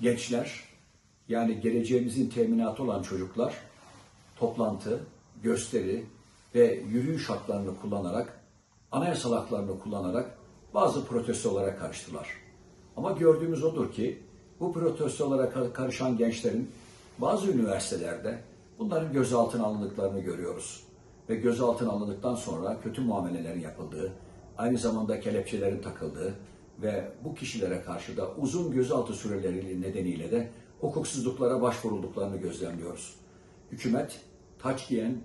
gençler yani geleceğimizin teminatı olan çocuklar toplantı, gösteri ve yürüyüş haklarını kullanarak, anayasal haklarını kullanarak bazı protestolara karıştılar. Ama gördüğümüz odur ki bu protestolara ka- karışan gençlerin bazı üniversitelerde bunların gözaltına alındıklarını görüyoruz. Ve gözaltına alındıktan sonra kötü muamelelerin yapıldığı, aynı zamanda kelepçelerin takıldığı ve bu kişilere karşı da uzun gözaltı süreleri nedeniyle de hukuksuzluklara başvurulduklarını gözlemliyoruz. Hükümet taç giyen,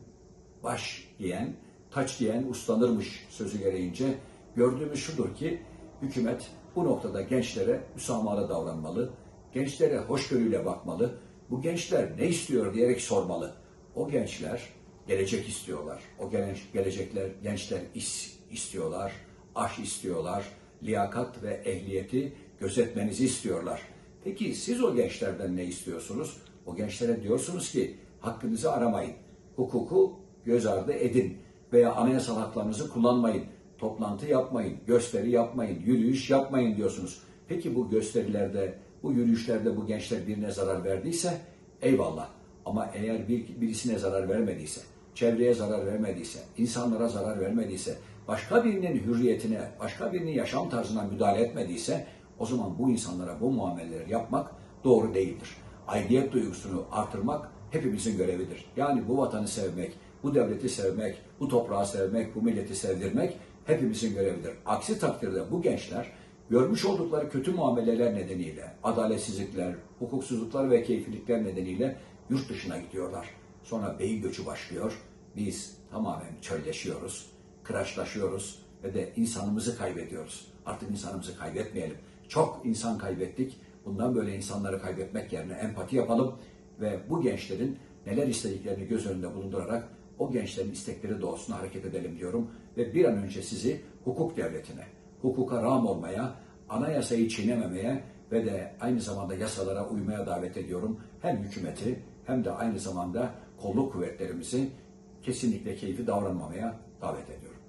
baş giyen, taç giyen uslanırmış sözü gereğince gördüğümüz şudur ki hükümet bu noktada gençlere müsamahalı davranmalı, gençlere hoşgörüyle bakmalı, bu gençler ne istiyor diyerek sormalı. O gençler gelecek istiyorlar. O genç, gelecekler, gençler iş istiyorlar, aş istiyorlar, liyakat ve ehliyeti gözetmenizi istiyorlar. Peki siz o gençlerden ne istiyorsunuz? O gençlere diyorsunuz ki hakkınızı aramayın, hukuku göz ardı edin veya anayasal haklarınızı kullanmayın, toplantı yapmayın, gösteri yapmayın, yürüyüş yapmayın diyorsunuz. Peki bu gösterilerde, bu yürüyüşlerde bu gençler birine zarar verdiyse eyvallah. Ama eğer bir, birisine zarar vermediyse, çevreye zarar vermediyse, insanlara zarar vermediyse, başka birinin hürriyetine, başka birinin yaşam tarzına müdahale etmediyse o zaman bu insanlara bu muameleleri yapmak doğru değildir. Aidiyet duygusunu artırmak hepimizin görevidir. Yani bu vatanı sevmek, bu devleti sevmek, bu toprağı sevmek, bu milleti sevdirmek hepimizin görevidir. Aksi takdirde bu gençler görmüş oldukları kötü muameleler nedeniyle, adaletsizlikler, hukuksuzluklar ve keyfilikler nedeniyle yurt dışına gidiyorlar. Sonra beyin göçü başlıyor. Biz tamamen çölleşiyoruz, kıraçlaşıyoruz ve de insanımızı kaybediyoruz. Artık insanımızı kaybetmeyelim. Çok insan kaybettik. Bundan böyle insanları kaybetmek yerine empati yapalım ve bu gençlerin neler istediklerini göz önünde bulundurarak o gençlerin istekleri doğrultusunda hareket edelim diyorum ve bir an önce sizi hukuk devletine, hukuka rağm olmaya, anayasayı çiğnememeye ve de aynı zamanda yasalara uymaya davet ediyorum. Hem hükümeti hem de aynı zamanda kolluk kuvvetlerimizi kesinlikle keyfi davranmamaya davet ediyorum.